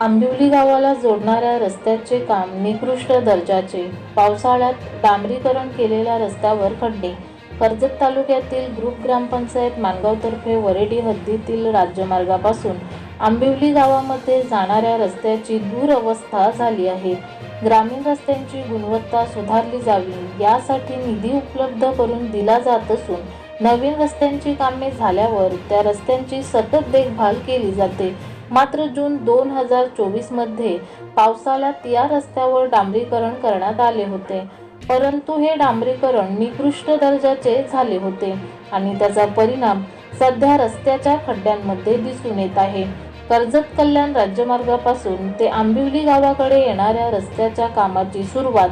आंबिवली गावाला जोडणाऱ्या रस्त्याचे काम निकृष्ट दर्जाचे पावसाळ्यात डांबरीकरण केलेल्या रस्त्यावर खड्डे. कर्जत तालुक्यातील ग्रुप ग्रामपंचायत माणगावतर्फे वरेडी हद्दीतील राज्यमार्गापासून आंबिवली गावामध्ये जाणाऱ्या रस्त्याची दुरवस्था झाली आहे. ग्रामीण रस्त्यांची गुणवत्ता सुधारली जावी यासाठी निधी उपलब्ध करून दिला जात असून नवीन रस्त्यांची कामे झाल्यावर त्या रस्त्यांची सतत देखभाल केली जाते. मात्र जून दोन हजार चोवीसमध्ये पावसाळ्यात या रस्त्यावर डांबरीकरण करण्यात आले होते. परंतु हे डांबरीकरण निकृष्ट दर्जाचे झाले होते आणि त्याचा परिणाम सध्या रस्त्याच्या खड्ड्यांमध्ये दिसून येत आहे. कर्जत कल्याण राज्यमार्गापासून ते आंबिवली गावाकडे येणाऱ्या रस्त्याच्या कामाची सुरुवात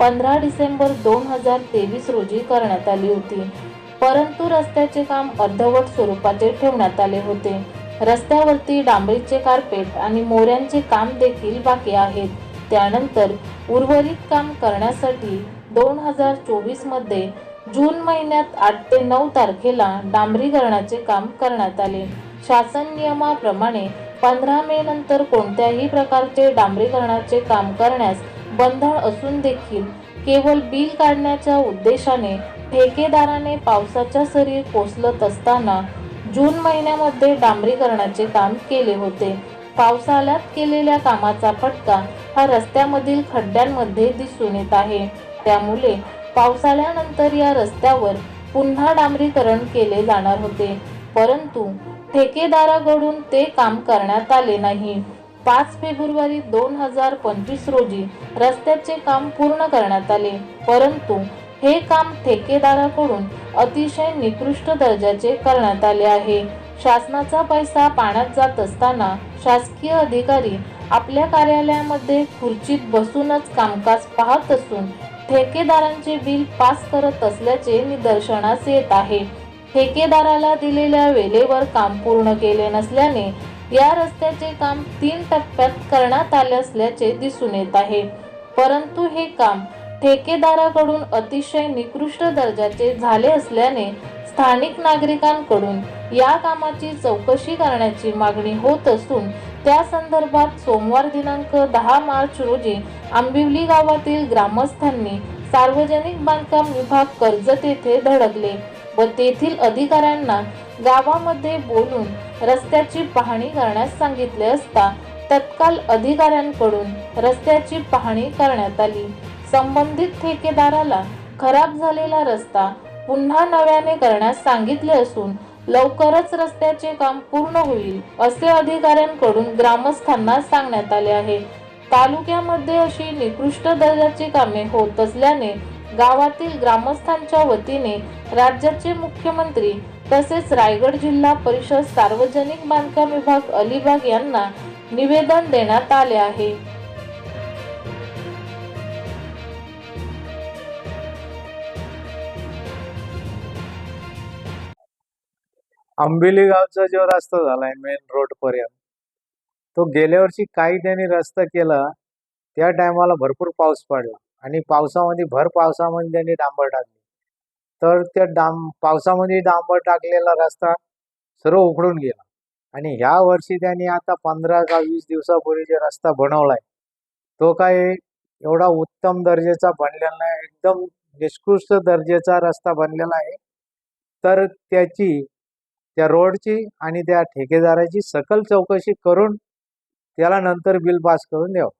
पंधरा डिसेंबर दोन हजार तेवीस रोजी करण्यात आली होती. परंतु रस्त्याचे काम अर्धवट स्वरूपाचे ठेवण्यात आले होते. रस्त्यावरती डांबरीचे कार्पेट आणि मोऱ्यांचे काम देखील बाकी आहेत. त्यानंतर उर्वरित काम करण्यासाठी दोन हजार चोवीसमध्ये जून महिन्यात आठ ते नऊ तारखेला डांबरीकरणाचे काम करण्यात आले. शासन नियमाप्रमाणे पंधरा मे नंतर कोणत्याही प्रकारचे डांबरीकरणाचे काम करण्यास बंधन असून देखील केवळ बिल काढण्याच्या उद्देशाने ठेकेदाराने पावसाच्या सरी कोसलत असताना जून महिन्यामध्ये डांबरीकरणाचे काम केले होते. पावसाळ्यात केलेल्या कामाचा फटका हा रस्त्यामधील खड्ड्यांमध्ये दिसून येत आहे. त्यामुळे पावसाळ्यानंतर या रस्त्यावर पुन्हा डांबरीकरण केले जाणार होते. परंतु ठेकेदाराकडून ते काम करण्यात आले नाही. पाच फेब्रुवारी दोन हजार पंचवीस रोजी रस्त्याचे काम पूर्ण करण्यात आले. परंतु हे काम ठेकेदाराकडून अतिशय निकृष्ट दर्जाचे करण्यात आले आहे. शासनाचा पैसा पाण्यात जात असताना शासकीय अधिकारी आपल्या कार्यालयामध्ये खुर्चीत बसूनच कामकाज पाहत असून ठेकेदारांचे बिल पास करत असल्याचे निदर्शनास येत आहे. ठेकेदाराला दिलेल्या वेळेवर काम पूर्ण केले नसल्याने या रस्त्याचे काम तीन टप्प्यात करण्यात आले असल्याचे दिसून येत आहे. परंतु हे काम ठेकेदाराकडून अतिशय निकृष्ट दर्जाचे झाले असल्याने स्थानिक नागरिकांकडून या कामाची चौकशी करण्याची मागणी होत असून त्या संदर्भात सोमवार दिनांक दहा मार्च रोजी आंबिवली गावातील ग्रामस्थांनी सार्वजनिक बांधकाम विभाग कर्जत येथे धडकले व तेथील अधिकाऱ्यांना गावामध्ये बोलून रस्त्याची पाहणी करण्यास सांगितले असता तत्काल अधिकाऱ्यांकडून रस्त्याची पाहणी करण्यात आली. संबंधित ठेकेदाराला खराब झालेला रस्ता पुन्हा नव्याने करण्यास सांगितले असून लवकरच रस्त्याचे काम पूर्ण होईल असे अधिकाऱ्यांकडून ग्रामस्थांना सांगण्यात आले आहे. तालुक्यामध्ये अशी निकृष्ट दर्जाची कामे होत असल्याने गावातील ग्रामस्थांच्या वतीने राज्याचे मुख्यमंत्री तसेच रायगड जिल्हा परिषद सार्वजनिक बांधकाम विभाग अलिबाग यांना निवेदन देण्यात आले आहे. आंबिली गावचा जो रस्ता झालाय मेन रोड पर्यंत तो गेल्या वर्षी काही त्यांनी रस्ता केला त्या टायमाला भरपूर पाऊस पडला आणि पावसामध्ये भर पावसामध्ये त्यांनी डांबर टाकली. तर त्या डांब पावसामध्ये डांबर टाकलेला रस्ता सर्व उखडून गेला. आणि ह्या वर्षी त्यांनी आता पंधरा का वीस दिवसापूर्वी जे रस्ता बनवलाय तो काय एवढा उत्तम दर्जाचा बनलेला नाही एकदम निष्कृष्ट दर्जाचा रस्ता बनलेला आहे. तर त्याची त्या रोडची आणि त्या ठेकेदाराची सकल चौकशी करून त्याला नंतर बिल पास करून द्यावं.